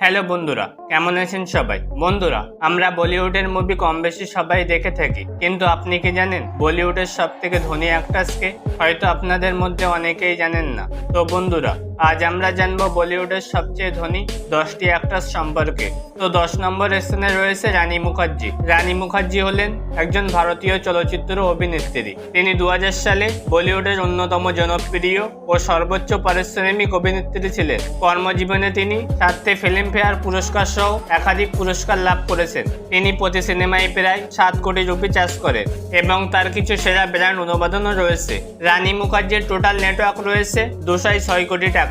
Hello বন্ধুরা, কেমন আছেন সবাই? বন্ধুরা, আমরা বলিউডের মুভি কম বেশি সবাই দেখে থাকি, কিন্তু আপনি কি জানেন? বলিউডের সব থেকে ধনী অ্যাক্টার্সকে হয়তো আপনাদের মধ্যে অনেকেই জানেন না। তো বন্ধুরা আজ আমরা জানব বলিউডের সবচেয়ে ধনী দশটি অ্যাক্টার্স সম্পর্কে। তো দশ নম্বর স্থানে রয়েছে রানী মুখার্জি। রানী মুখার্জি হলেন একজন ভারতীয় চলচ্চিত্র অভিনেত্রী। তিনি দু হাজার সালে বলিউডের অন্যতম জনপ্রিয় ও সর্বোচ্চ পারিশ্রমিক অভিনেত্রী ছিলেন। কর্মজীবনে তিনি সাতটি ফিল্মফেয়ার পুরস্কার সহ একাধিক পুরস্কার লাভ করেছেন। তিনি প্রতি সিনেমায় প্রায় সাত কোটি রুপি চাষ করেন এবং তার কিছু সেরা ব্র্যান্ড অনুমোদনও রয়েছে। রানী মুখার্জির টোটাল নেটওয়ার্ক রয়েছে দুশো ছয় কোটি টাকা।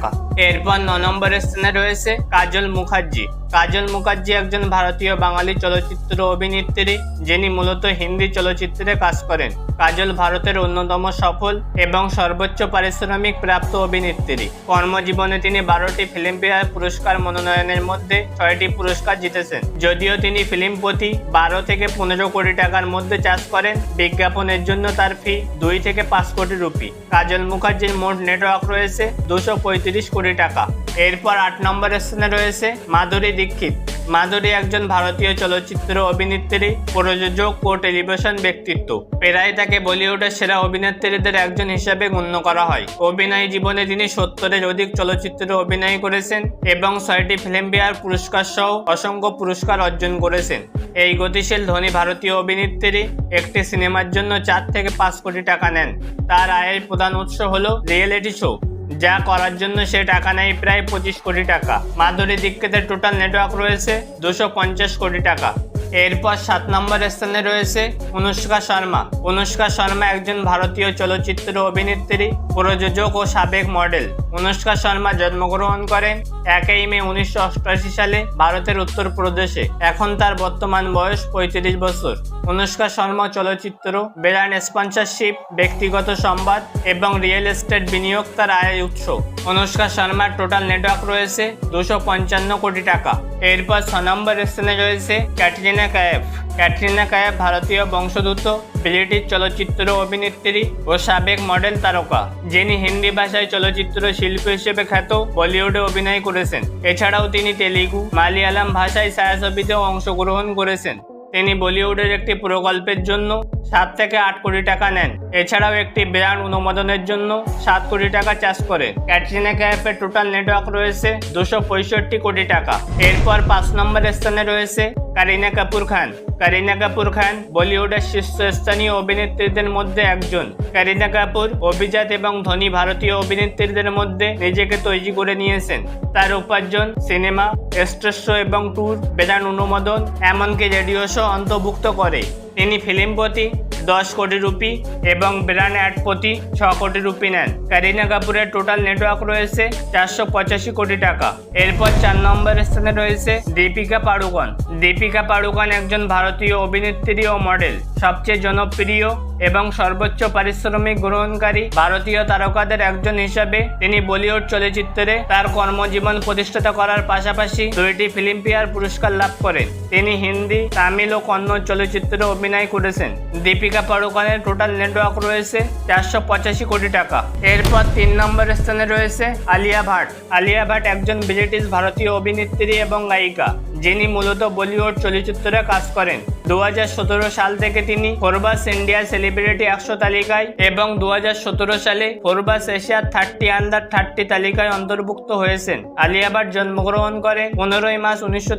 এরপর ন নম্বরের স্থানে রয়েছে কাজল মুখার্জি। কাজল মুখার্জি একজন ভারতীয় বাঙালি চলচ্চিত্র অভিনেত্রী, যিনি মূলত হিন্দি চলচ্চিত্রে কাজ করেন। কাজল ভারতের অন্যতম সফল এবং সর্বোচ্চ পারিশ্রমিক প্রাপ্ত অভিনেত্রী। কর্মজীবনে তিনি বারোটি ফিল্মফেয়ার পুরস্কার মনোনয়নের মধ্যে ছয়টি পুরস্কার জিতেছেন। যদিও তিনি ফিল্ম প্রতি বারো থেকে পনেরো কোটি টাকার মধ্যে চাষ করেন, বিজ্ঞাপনের জন্য তার ফি দুই থেকে পাঁচ কোটি রুপি। কাজল মুখার্জির মোট নেটওয়ার্ক রয়েছে দুশো পঁয়ত্রিশ কোটি টাকা। এরপর আট নম্বর স্থানে রয়েছে মাধুরী দীক্ষিত। মাধুরী একজন ভারতীয় চলচ্চিত্র অভিনেত্রী, প্রযোজক ও টেলিভিশন ব্যক্তিত্ব। প্রায় তাকে বলিউডের সেরা অভিনেত্রীদের একজন হিসেবে গণ্য করা হয়। অভিনয় জীবনে তিনি সত্তরের অধিক চলচ্চিত্রে অভিনয় করেছেন এবং ছয়টি ফিল্মফেয়ার পুরস্কার সহ অসংখ্য পুরস্কার অর্জন করেছেন। এই গতিশীল ধনী ভারতীয় অভিনেত্রী একটি সিনেমার জন্য চার থেকে পাঁচ কোটি টাকা নেন। তার আয়ের প্রধান উৎস হলো রিয়েলিটি শো। যা করার জন্য সে টাকা নেয় প্রায় পঁচিশ কোটি টাকা। মাধুরী দীক্ষিতের টোটাল নেটওয়ার্ক রয়েছে দুশো কোটি টাকা। এরপর সাত নম্বর স্থানে রয়েছে অনুষ্কা শর্মা। অনুষ্কা শর্মা একজন ভারতীয় চলচ্চিত্র অভিনেত্রী, প্রযোজক ও সাবেক মডেল। অনুষ্কা শর্মা জন্মগ্রহণ করেন একই মে উনিশশো অষ্টআশি সালে ভারতের উত্তরপ্রদেশে। এখন তার বর্তমান বয়স পঁয়ত্রিশ বছর। অনুষ্কা শর্মা চলচ্চিত্র ব্র্যান্ড স্পন্সরশিপ, ব্যক্তিগত সংবাদ এবং রিয়েল এস্টেট বিনিয়োগ তার আয়ের উৎস। অনুষ্কা শর্মার টোটাল নেটওয়ার্ক রয়েছে দুশো পঞ্চান্ন কোটি টাকা। এরপর ছ নম্বর স্থানে রয়েছে ক্যাটরিনা কায়েফ। ক্যাটরিনা কায়েফ ভারতীয় বংশোদ্ভূত ব্রিটিশ চলচ্চিত্র অভিনেত্রী ও সাবেক মডেল তারকা, যিনি হিন্দি ভাষায় চলচ্চিত্র শিল্পী হিসেবে খ্যাত, বলিউডে অভিনয় করেছেন। এছাড়াও তিনি তেলেগু, মালয়ালম ভাষায় ছায়াছবিতেও অংশগ্রহণ করেছেন। তিনি বলিউডের একটি প্রকল্পের জন্য সাত থেকে আট কোটি টাকা নেন। এছাড়াও একটি ব্র্যান্ড অনুমোদনের জন্য সাত কোটি টাকা চাষ করে ক্যাটরিনা ক্যাফের টোটাল নেটওয়ার্ক রয়েছে দুশো পঁয়ষট্টি কোটি টাকা। এরপর পাঁচ নম্বর স্থানে রয়েছে কারিনা কাপুর খান। কারিনা কাপুর খান, বলিউডের শীর্ষস্থানীয় অভিনেত্রীদের মধ্যে একজন। কারিনা কাপুর, অভিজাত এবং ধনী ভারতীয় অভিনেত্রীদের মধ্যে নিজেকে তৈরি করে নিয়েছেন। তার উপার্জন, সিনেমা, স্টেজ শো এবং ট্যুর, বেদান অনুমোদন, এমনকি রেডিও শো অন্তর্ভুক্ত করে। তিনি ফিল্ম প্রতি দশ কোটি রুপি এবং ব্র্যান্ড অ্যাড ছ কোটি রুপি নেন। কারিনা কাপুরের টোটাল নেটওয়ার্ক রয়েছে চারশো পঁচাশি কোটি টাকা। এরপর চার নম্বর স্থানে রয়েছে দীপিকা পাড়ুকন। দীপিকা পাড়ুকন একজন ভারতীয় অভিনেত্রী ও মডেল সবচেয়ে জনপ্রিয় এবং সর্বোচ্চ পারিশ্রমিক গ্রহণকারী ভারতীয় তারকাদের একজন হিসাবে তিনি বলিউড চলচ্চিত্রে তার কর্মজীবন প্রতিষ্ঠিত করার পাশাপাশি দুইটি ফিল্মফেয়ার পুরস্কার লাভ করেন। তিনি হিন্দি, তামিল ও কন্নড় চলচ্চিত্রে অভিনয় করেছেন। দীপিকা পাড়ুকনের টোটাল নেটওয়ার্ক রয়েছে চারশো পঁচাশি কোটি টাকা। এরপর তিন নম্বর স্থানে রয়েছে আলিয়া ভাট। আলিয়া ভাট একজন ব্রিটিশ ভারতীয় অভিনেত্রী এবং গায়িকা। যিনি মূলত বলিউড চলচ্চিত্রে কাজ করেন। দু হাজার সতেরো সাল থেকে তিনি ফোরবাস ইন্ডিয়া সেলিব্রিটি একশো তালিকায় এবং দু হাজার সতেরো সালে ফোরবাস এশিয়ার থার্টি আন্ডার থার্টি তালিকায় অন্তর্ভুক্ত হয়েছেন। আলিয়া ভাট জন্মগ্রহণ করেন পনেরোই মার্চ উনিশশো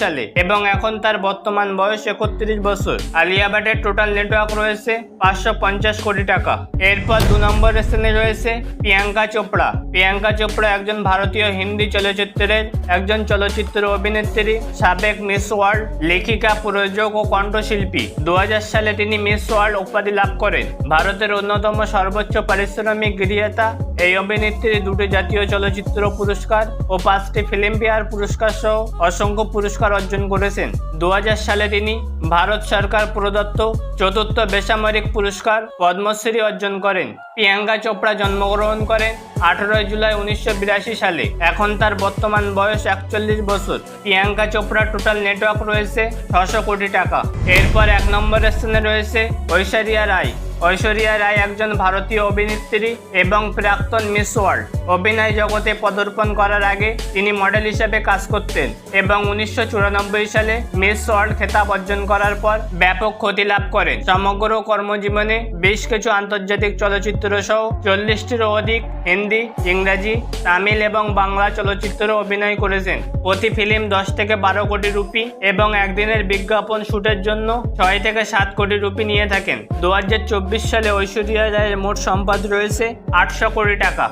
সালে এবং এখন তার বর্তমান বয়স একত্রিশ বছর। আলিয়া ভাটের টোটাল নেটওয়ার্ক রয়েছে পাঁচশো পঞ্চাশ কোটি টাকা। এরপর দু নম্বর স্থানে রয়েছে প্রিয়াঙ্কা চোপড়া। প্রিয়াঙ্কা চোপড়া একজন ভারতীয় হিন্দি চলচ্চিত্রের, একজন চলচ্চিত্র অভিনেত্রী, সাবেক মিস ওয়ার্ল্ড লেখিকা, প্রযোজক ও কণ্ঠশিল্পী। দু হাজার সালে তিনি মিস ওয়ার্ল্ড উপাধি লাভ করেন। ভারতের অন্যতম সর্বোচ্চ পারিশ্রমিক গৃহীতা এই অভিনেত্রী দুটি জাতীয় চলচ্চিত্র পুরস্কার ও পাঁচটি ফিল্মফেয়ার পুরস্কার সহ অসংখ্য পুরস্কার অর্জন করেছেন। দু হাজার সালে তিনি ভারত সরকার প্রদত্ত চতুর্থ বেসামরিক পুরস্কার পদ্মশ্রী অর্জন করেন। প্রিয়াঙ্কা চোপড়া জন্মগ্রহণ করেন আঠারোই জুলাই উনিশশো বিরাশি সালে। এখন তার বর্তমান বয়স একচল্লিশ বছর। প্রিয়াঙ্কা চোপড়ার টোটাল নেটওয়ার্ক রয়েছে ছশো কোটি টাকা। এরপর এক নম্বর স্থানে রয়েছে ঐশ্বরিয়া রায়। ঐশ্বরিয়া রায় একজন ভারতীয় অভিনেত্রী এবং প্রাক্তন মিস ওয়ার্ল্ড। অভিনয় জগতে পদার্পণ করার আগে তিনি মডেল হিসেবে কাজ করতেন এবং উনিশশো চুরানব্বই সালে মিস ওয়ার্ল্ড খেতাব অর্জন করার পর ব্যাপক খ্যাতি লাভ করেন। সমগ্র কর্মজীবনে বেশ কিছু আন্তর্জাতিক চলচ্চিত্র সহ চল্লিশটিরও অধিক হিন্দি, ইংরাজি, তামিল এবং বাংলা চলচ্চিত্রে অভিনয় করেছেন। প্রতি ফিল্ম দশ থেকে বারো কোটি রুপি এবং একদিনের বিজ্ঞাপন শুটের জন্য ছয় থেকে সাত কোটি রুপি নিয়ে থাকেন। দু হাজার চব্বিশ সালে ঐশ্বরিয়া রায়ের মোট সম্পদ রয়েছে আটশো কোটি টাকা।